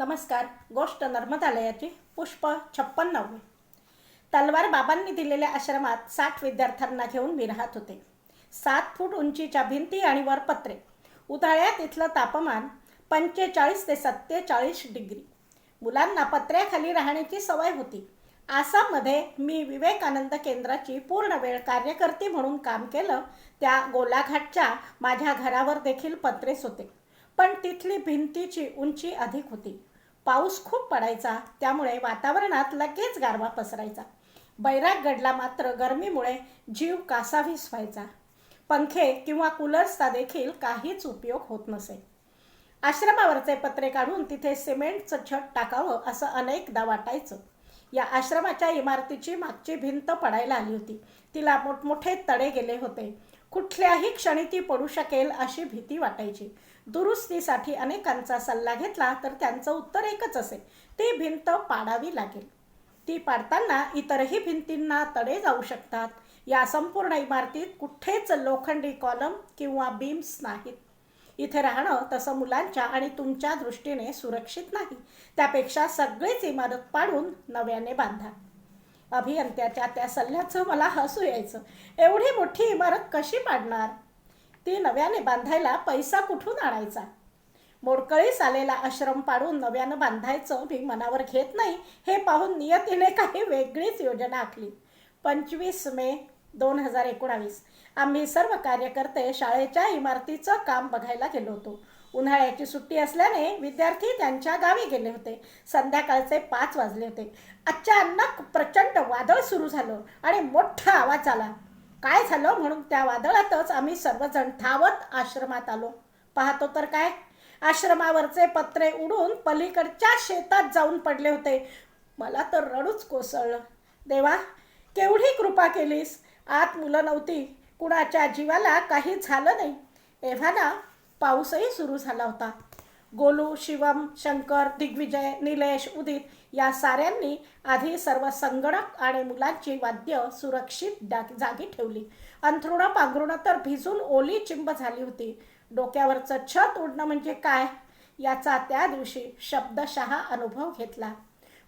नमस्कार. गोष्ट नर्मदालयाची पुष्प छप्पन्नावे. तलवार बाबांनी दिलेल्या आश्रमात साठ विद्यार्थ्यांना घेऊन मी राहत होते. सात फूट उंचीच्या भिंती आणि वरपत्रे. उन्हाळ्यात इथलं तापमान पंचेचाळीस ते सत्तेचाळीस डिग्री. मुलांना पत्र्याखाली राहण्याची सवय होती. आसाममध्ये मी विवेकानंद केंद्राची पूर्ण वेळ कार्यकर्ती म्हणून काम केलं त्या गोलाघाटच्या माझ्या घरावर देखील पत्रेच होते. पण तिथली भिंतीची उंची अधिक होती. पाऊस खूप पडायचा त्यामुळे वातावरणात लगेच गारवा पसरायचा. बैरागगडला मात्र गरमीमुळे जीव कासावीस व्हायचा. पंखे किंवा कूलर्सचा देखील काहीच उपयोग होत नसे. आश्रमावरचे पत्रे काढून तिथे सिमेंटचं छत टाकावं असं अनेकदा वाटायचं. या आश्रमाच्या इमारतीची मागची भिंत पडायला आली होती. तिला मोठमोठे तडे गेले होते. कुठल्याही क्षणी ती पडू शकेल अशी भीती वाटायची. दुरुस्तीसाठी अनेकांचा सल्ला घेतला तर त्यांचं उत्तर एकच असेल ती भिंत पाडावी लागेल. ती पाडताना इतरही भिंतींना तडे जाऊ शकतात. या संपूर्ण इमारतीत कुठेच लोखंडी कॉलम किंवा बीम्स नाहीत. इथे राहणं तसं मुलांच्या आणि तुमच्या दृष्टीने सुरक्षित नाही. त्यापेक्षा सगळीच इमारत पाडून नव्याने बांधा. अभियंत्याच्या त्या सल्ल्याचं मला हसू यायचं. एवढी मोठी इमारत कशी पाडणार? ती नव्याने बांधायला पैसा कुठून आणायचा? मोडकळीस आलेला आश्रम पाडून नव्यानं बांधायचं मी मनावर घेत नाही हे पाहून नियतीने काही वेगळीच योजना आखली. पंचवीस मे दोन हजार एकोणावीस. आम्ही सर्व कार्यकर्ते शाळेच्या इमारतीचं काम बघायला गेलो होतो. उन्हाळ्याची सुट्टी असल्याने विद्यार्थी त्यांच्या गावी गेले होते. संध्याकाळचे पाच वाजले होते. अचानक प्रचंड वादळ सुरू झालं आणि मोठा आवाज आला. काय झालं म्हणून त्या वादळातच आम्ही सर्वजण धावत आश्रमात आलो. पाहतो तर काय? आश्रमावरचे पत्रे उडून पलीकडच्या शेतात जाऊन पडले होते. मला तर रडूच कोसळलं. देवा केवढी कृपा केलीस? आत मुलं नव्हती. कुणाच्या जीवाला काही झालं नाही. एव्हाना पाऊसही सुरू झाला होता. गोलू शिवम शंकर दिग्विजय निलेश उदित या साऱ्यांनी आधी सर्व संगणक आणि मुलांची वाद्य सुरक्षित जागी ठेवली. अंथरुणं पांघरुणं तर भिजून ओली चिंब झाली होती. डोक्यावरचं छत उडणं म्हणजे काय? याचा त्या दिवशी शब्दशः अनुभव घेतला.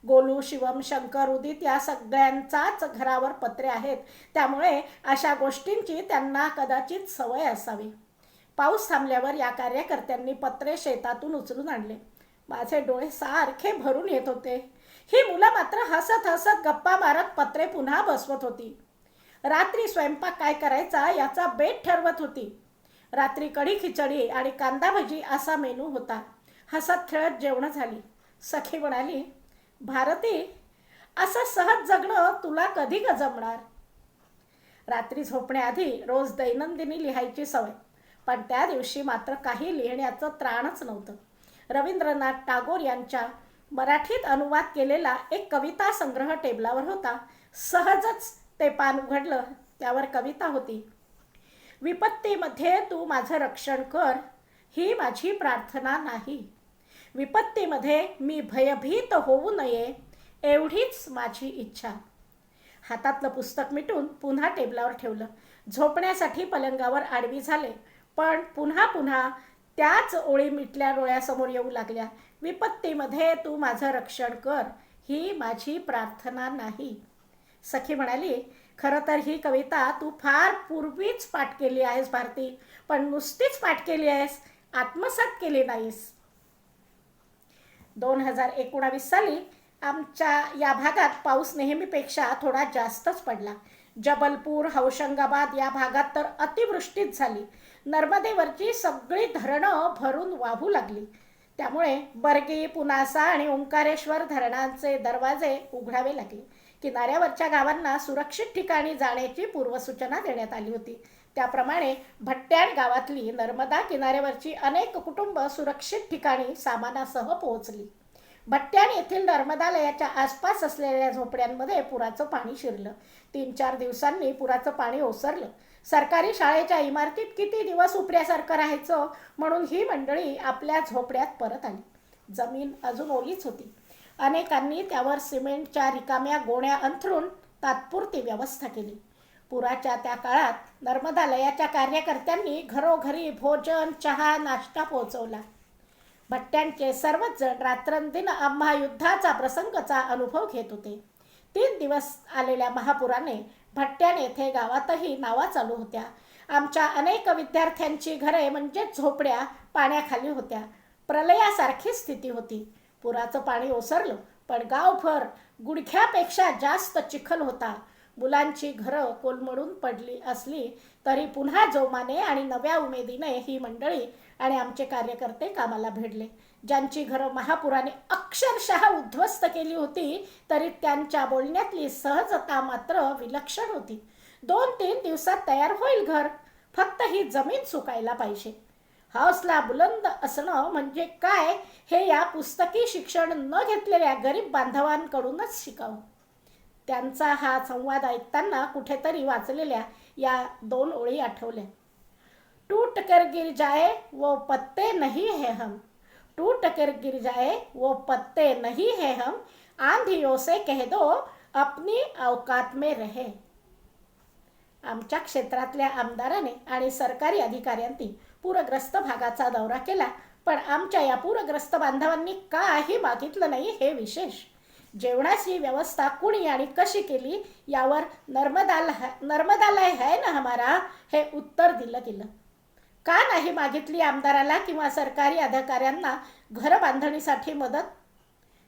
गोलू शिवम शंकर उदित या सगळ्यांचाच घरावर पत्रे आहेत. त्यामुळे अशा गोष्टींची त्यांना कदाचित सवय असावी. पाऊस थांबल्यावर या कार्यकर्त्यांनी पत्रे शेतातून उचलून आणले. माझे डोळे सारखे भरून येत होते. ही मुलं मात्र हसत हसत गप्पा मारत पत्रे पुन्हा बसवत होती. रात्री स्वयंपाक काय करायचा याचा बेट ठरवत होती. रात्री कढी खिचडी आणि कांदा भजी असा मेनू होता. हसत खेळत जेवणं झाली. सखी म्हणाली भारती असं सहज जगणं तुला कधी गजमणार रात्री झोपण्याआधी रोज दैनंदिनी लिहायची सवय. पण त्या दिवशी मात्र काही लिहिण्याचं त्राणच नव्हतं. रवींद्रनाथ टागोर यांच्या मराठीत अनुवाद केलेला एक कविता संग्रह टेबलावर होता. सहजच ते पान उघडलं त्यावर कविता होती. विपत्तीमध्ये तू माझं रक्षण कर ही माझी प्रार्थना नाही. विपत्तीमध्ये मी भयभीत होऊ नये एवढीच माझी इच्छा. हातातलं पुस्तक मिटून पुन्हा टेबलावर ठेवलं. झोपण्यासाठी पलंगावर आडवी झाले. पण पुन्हा पुन्हा त्याच ओळी मिटल्या डोळ्यासमोर येऊ लागल्या. विपत्तीमध्ये तू माझं रक्षण कर ही माझी प्रार्थना नाही. सखी म्हणाली खरं तर ही कविता तू फार पूर्वीच पाठ केली आहेस भारती. पण नुसतीच पाठ केली आहेस आत्मसात केली नाहीस. दोन हजार एकोणावीस साली आमच्या या भागात पाऊस नेहमीपेक्षा थोडा जास्तच पडला. जबलपूर हौशंगाबाद या भागात तर अतिवृष्टीच झाली. नर्मदेवरची सगळी धरणं भरून वाहू लागली. त्यामुळे बर्गी पुनासा आणि ओंकारेश्वर धरणांचे दरवाजे उघडावे लागले. किनाऱ्यावरच्या गावांना सुरक्षित ठिकाणी जाण्याची पूर्वसूचना देण्यात आली होती. त्याप्रमाणे भट्ट्याण गावातली नर्मदा किनाऱ्यावरची अनेक कुटुंब सुरक्षित ठिकाणी सामानासह पोहोचली. भट्ट्याण येथील नर्मदालयाच्या आसपास असलेल्या झोपड्यांमध्ये पुराचं पाणी शिरलं. तीन चार दिवसांनी पुराचं पाणी ओसरलं. सरकारी शाळेच्या इमारतीत किती दिवस उपऱ्यासारखं राहायचं? म्हणून ही मंडळी आपल्या झोपड्यात परत आली. जमीन अजून ओलीच होती. अनेकांनी त्यावर सिमेंटच्या रिकाम्या गोण्या अंथरून तात्पुरती व्यवस्था केली. पुराच्या त्या काळात नर्मदालयाच्या कार्यकर्त्यांनी घरोघरी भोजन चहा नाश्ता पोहोचवला. भट्ट्यांचे सर्वच जण रात्रंदिन आम्हा युद्धाचा प्रसंगचा अनुभव घेत होते. तीन दिवस आलेल्या महापुराने भट्ट्यान येथे गावातही नावा चालू होत्या. आमच्या अनेक विद्यार्थ्यांची घरे म्हणजे झोपड्या पाण्याखाली होत्या. प्रलयासारखी स्थिती होती. पुराचं पाणी ओसरलं पण गावभर गुडघ्यापेक्षा जास्त चिखल होता. मुलांची घरं कोलमडून पडली असली तरी पुन्हा जोमाने आणि नव्या उमेदीने ही मंडळी आणि आमचे कार्यकर्ते कामाला भिडले. ज्यांची घरं महापुराने अक्षरशः उद्ध्वस्त केली होती तरी त्यांच्या बोलण्यातली सहजता मात्र विलक्षण होती. दोन तीन दिवसात तयार होईल घर. फक्त ही जमीन सुकायला पाहिजे. हौसला बुलंद असणं म्हणजे काय हे या पुस्तकी शिक्षण न घेतलेल्या गरीब बांधवांकडूनच शिकावं. त्यांचा हा संवाद ऐकताना कुठेतरी वाचलेल्या या दोन ओळी आठवल्या. टूट कर गिर जाए वो पत्ते नहीं है हम. टूट कर गिर जाए वो पत्ते नहीं है हम। आंधियों से कह दो अपनी अवकात में रहे। आमच्या क्षेत्रातल्या आमदाराने आणि सरकारी अधिकाऱ्यांनी पूरग्रस्त भागाचा दौरा केला पण आमच्या या पूरग्रस्त बांधवांनी काही मागितलं नाही हे विशेष. जेवणाची व्यवस्था कुणी आणि कशी केली यावर नर्मदाल नर्मदालय है ना हमारा हे उत्तर दिलं गेलं. का नाही मागितली आमदाराला किंवा सरकारी अधिकाऱ्यांना घर बांधणीसाठी मदत?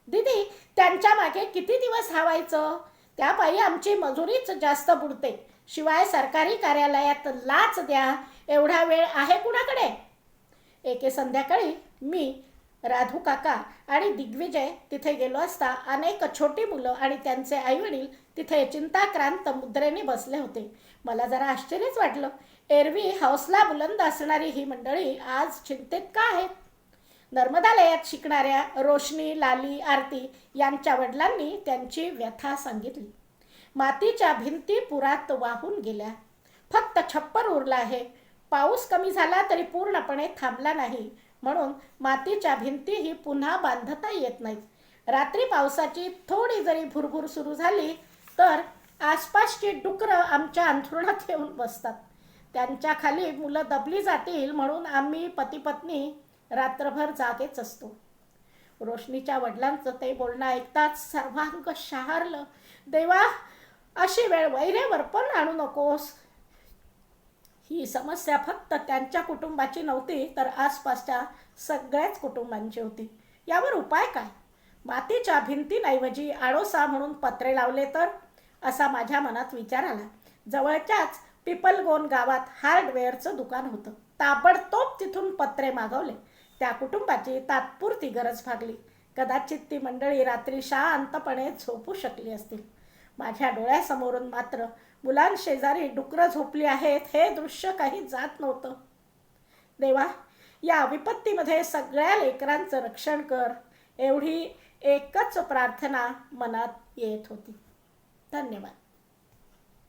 दिदी त्यांच्या मागे किती दिवस हवायचं त्यापायी आमची मजुरीच जास्त बुडते. शिवाय सरकारी कार्यालयात लाच द्या. एवढा वेळ आहे कुणाकडे? एके संध्याकाळी मी राधू काका आणि दिग्विजय तिथे गेलो असता अनेक छोटी मुलं आणि त्यांचे आईवडील तिथे चिंताक्रांत मुद्रेने बसले होते. मला जरा आश्चर्यच वाटलं. एरवी हौसला बुलंद असणारी ही मंडळी आज चिंतेत का आहेत? नर्मदालयात शिकणाऱ्या रोशनी लाली आरती यांच्या वडिलांनी त्यांची व्यथा सांगितली. मातीच्या भिंती पुरात वाहून गेल्या. फक्त छप्पर उरला आहे. पाऊस कमी झाला तरी पूर्णपणे थांबला नाही. म्हणून मातीच्या भिंतीही पुन्हा बांधता येत नाहीत. रात्री पावसाची थोडी जरी भुरभुर सुरू झाली तर आसपासची डुकरं आमच्या अंथरुणात येऊन बसतात. त्यांच्या खाली मुलं दबली जातील म्हणून आम्ही पती पत्नी रात्रभर जागेच असतो. रोशनीच्या वडिलांचं ते बोलणं ऐकताच सर्वांग शहारलं देवा अशी वेळ वैरेवर पण आणू नकोस. ही समस्या फक्त त्यांच्या कुटुंबाची नव्हती तर आसपासच्या सगळ्याच कुटुंबांची होती. यावर उपाय काय? मातीच्या भिंतींऐवजी आडोसा म्हणून पत्रे लावले तर? असा माझ्या मनात विचार आला. जवळच्याच पिपलगोन गावात हार्डवेअरचं दुकान होतं. ताबडतोब तिथून पत्रे मागवले. त्या कुटुंबाची तात्पुरती गरज भागली. कदाचित ती मंडळी रात्री शांतपणे झोपू शकली असतील. माझ्या डोळ्यासमोरून मात्र मुलांशेजारी डुकरं झोपली आहेत हे दृश्य काही जात नव्हतं. देवा या विपत्तीमध्ये सगळ्या लेकरांचं रक्षण कर एवढी एकच प्रार्थना मनात येत होती. धन्यवाद.